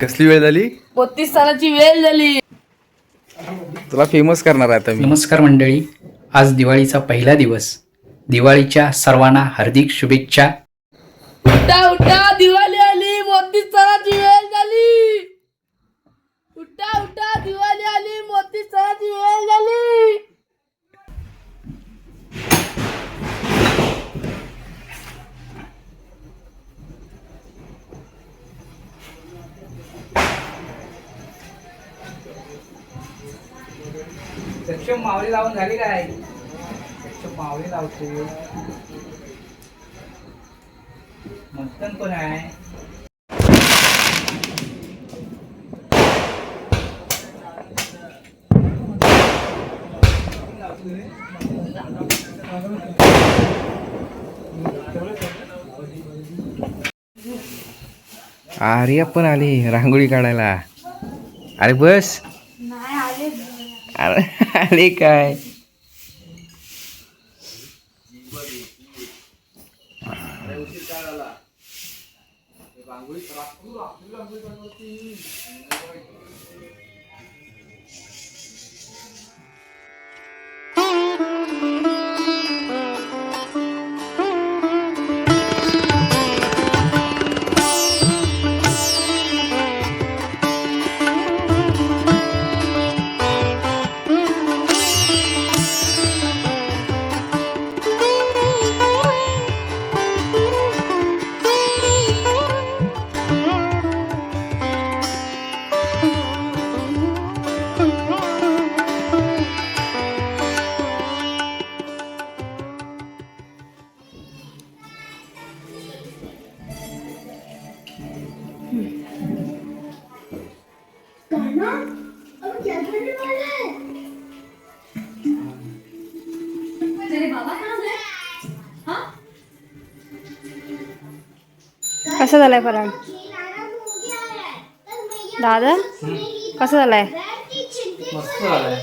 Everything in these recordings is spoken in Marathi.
कसली वेळ झाली? बत्तीस सालाची वेळ झाली. तुला फेमस करणार आहे आता मी. नमस्कार मंडळी आज दिवाळीचा पहिला दिवस. दिवाळीच्या सर्वांना हार्दिक शुभेच्छा. उठा उठा दिवाळी आली बत्तीस सालाची वेळ झाली. उठा उठा दिवाळी आली बत्तीस सालाची वेळ झाली. सक्षम मावळी लावून झाली काय? सक्षम मावळी लावते. मस्तन कोण आहे. आर्या पण आली रांगोळी काढायला. अरे बस. काय कसा झालाय फराळ दादा कसा झालाय? मस्त झालंय.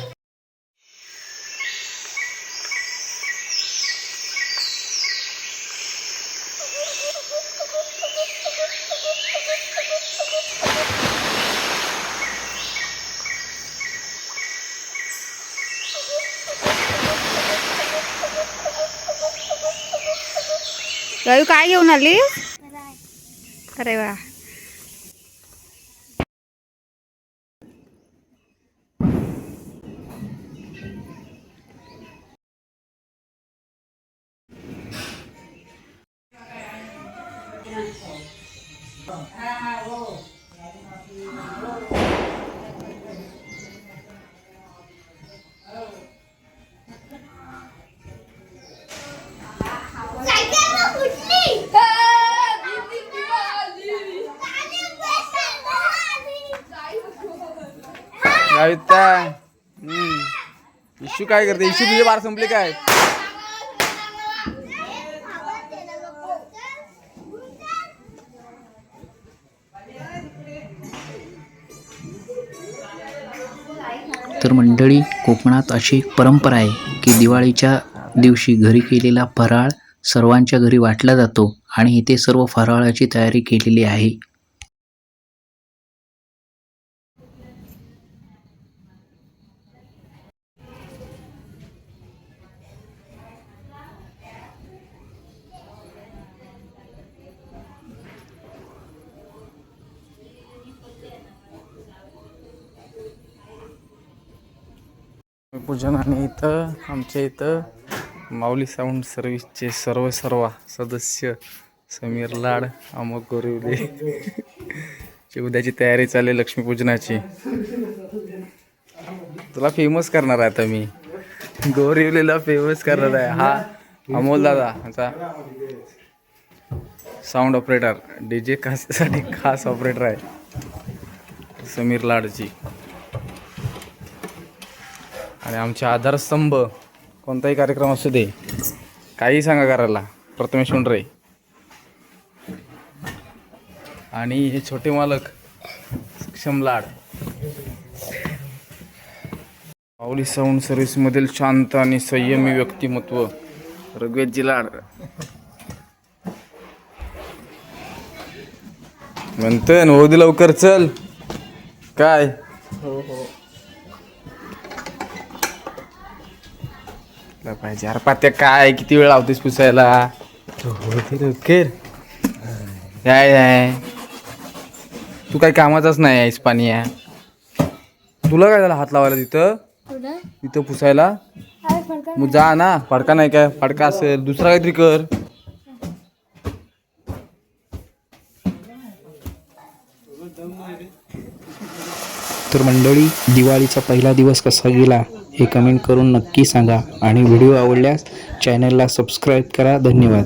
रवी काय घेऊन आली अरे वा. कविता. इशू काय करते? इशू तुझे बार संपले काय? तर मंडळी कोकणात अशी एक परंपरा आहे की दिवाळीच्या दिवशी घरी केलेला फराळ सर्वांच्या घरी वाटला जातो आणि इथे सर्व फराळाची तयारी केलेली आहे. पूजन आणि इथं आमच्या इथं माऊली साऊंड सर्व्हिसचे सर्व सर्व सदस्य समीर लाड अमोक गोरिवले. ची उद्याची तयारी चालली आहे लक्ष्मीपूजनाची. तुला फेमस करणार आहे आता मी. गोरिवलेला फेमस करणार आहे. हा अमोल दादा आमचा साऊंड ऑपरेटर डी जे साठी खास ऑपरेटर आहे. समीर लाडची आणि आमचे आधारस्तंभ कोणताही कार्यक्रम असू दे काही सांगा करायला प्रथमेश मुंडरे आणि हे छोटे मालक सक्षम लाड माऊली साऊंड सर्व्हिसमधील शांत आणि संयमी व्यक्तिमत्व ऋग्वेदजी लाड म्हणतोय होऊ दे लवकर चल. काय? हो. हो. तुला पाहिजे. अरे पात्या काय किती वेळ लावतेस पुसायला? खेर काय आहे तू काही कामाचाच नाही आहेस पाणी आहे. तुला काय झालं हात लावायला तिथं? तिथं पुसायला? मग जा ना फडका नाही काय फडका असेल. दुसरा काहीतरी कर. तर मंडळी दिवाळीचा पहिला दिवस कसा गेला? हे कमेंट करून नक्की सांगा. आणि व्हिडिओ आवडल्यास चॅनलला सबस्क्राईब करा. धन्यवाद.